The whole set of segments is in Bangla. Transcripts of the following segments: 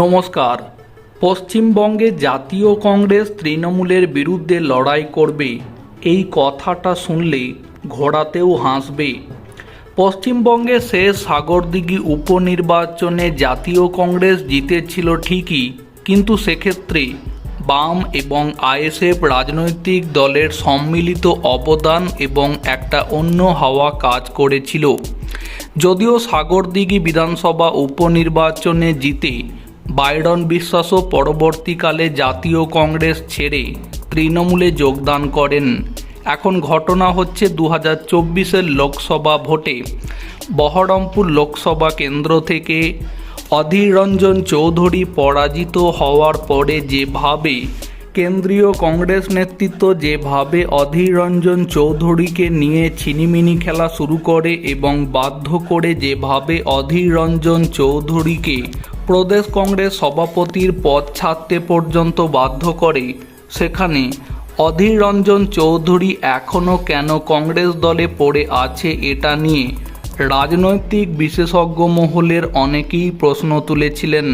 নমস্কার। পশ্চিমবঙ্গে জাতীয় কংগ্রেস তৃণমূলের বিরুদ্ধে লড়াই করবে, এই কথাটা শুনলে ঘোড়াতেও হাসবে। পশ্চিমবঙ্গে শেষ সাগরদিঘি উপনির্বাচনে জাতীয় কংগ্রেস জিতেছিল ঠিকই, কিন্তু সেক্ষেত্রে বাম এবং আইএসএফ রাজনৈতিক দলের সম্মিলিত অবদান এবং একটা অন্য হাওয়া কাজ করেছিল। যদিও সাগরদিঘি বিধানসভা উপনির্বাচনে জিতে বাইডন বিশ্বাসও পরবর্তীকালে জাতীয় কংগ্রেস ছেড়ে তৃণমূলে যোগদান করেন। এখন ঘটনা হচ্ছে দু হাজার চব্বিশের লোকসভা ভোটে। বহরমপুর লোকসভা কেন্দ্র থেকে অধীর রঞ্জন চৌধুরী পরাজিত হওয়ার পরে যেভাবে কেন্দ্রীয় কংগ্রেস নেতৃত্ব যেভাবে অধীর রঞ্জন চৌধুরীকে নিয়ে ছিনিমিনি খেলা শুরু করে এবং বাধ্য করে যেভাবে অধীর রঞ্জন চৌধুরীকে প্রদেশ কংগ্রেস সভাপতির পদ ছাড়তে পর্যন্ত বাধ্য করে। সেখানে অধীর রঞ্জন চৌধুরী এখনও কেন কংগ্রেস দলে পড়ে আছে এটা নিয়ে রাজনৈতিক বিশেষজ্ঞ মহলের অনেকেই প্রশ্ন তুলেছিলেন।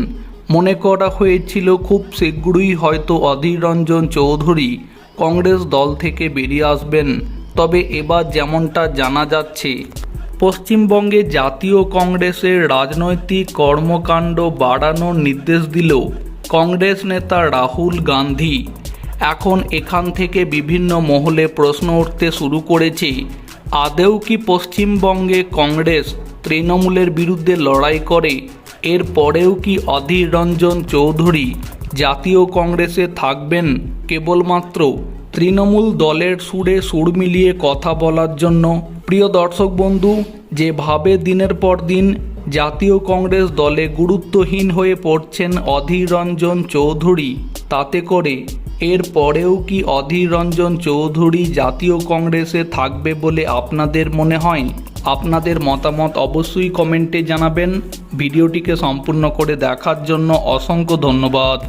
মনে করা হয়েছিল খুব শীঘ্রই হয়তো অধীর রঞ্জন চৌধুরী কংগ্রেস দল থেকে বেরিয়ে আসবেন। তবে এবার যেমনটা জানা যাচ্ছে পশ্চিমবঙ্গে জাতীয় কংগ্রেসের রাজনৈতিক কর্মকাণ্ড বাড়ানোর নির্দেশ দিল কংগ্রেস নেতা রাহুল গান্ধী। এখন এখান থেকে বিভিন্ন মহলে প্রশ্ন উঠতে শুরু করেছে আদেও কি পশ্চিমবঙ্গে কংগ্রেস তৃণমূলের বিরুদ্ধে লড়াই করে? এর পরেও কি অধীর রঞ্জন চৌধুরী জাতীয় কংগ্রেসে থাকবেন? কেবলমাত্র তৃণমূল দলের সুরে সুর মিলিয়ে কথা বলার জন্য প্রিয় দর্শক বন্ধু যেভাবে দিনের পর দিন জাতীয় কংগ্রেস দলে গুরুত্বহীন হয়ে পড়ছেন অধীর রঞ্জন চৌধুরী, তাতে করে এর পরেও কি অধীর রঞ্জন চৌধুরী জাতীয় কংগ্রেসে থাকবে বলে আপনাদের মনে হয়? আপনাদের মতামত অবশ্যই কমেন্টে জানাবেন। ভিডিওটিকে সম্পূর্ণ করে দেখার জন্য অসংখ্য ধন্যবাদ।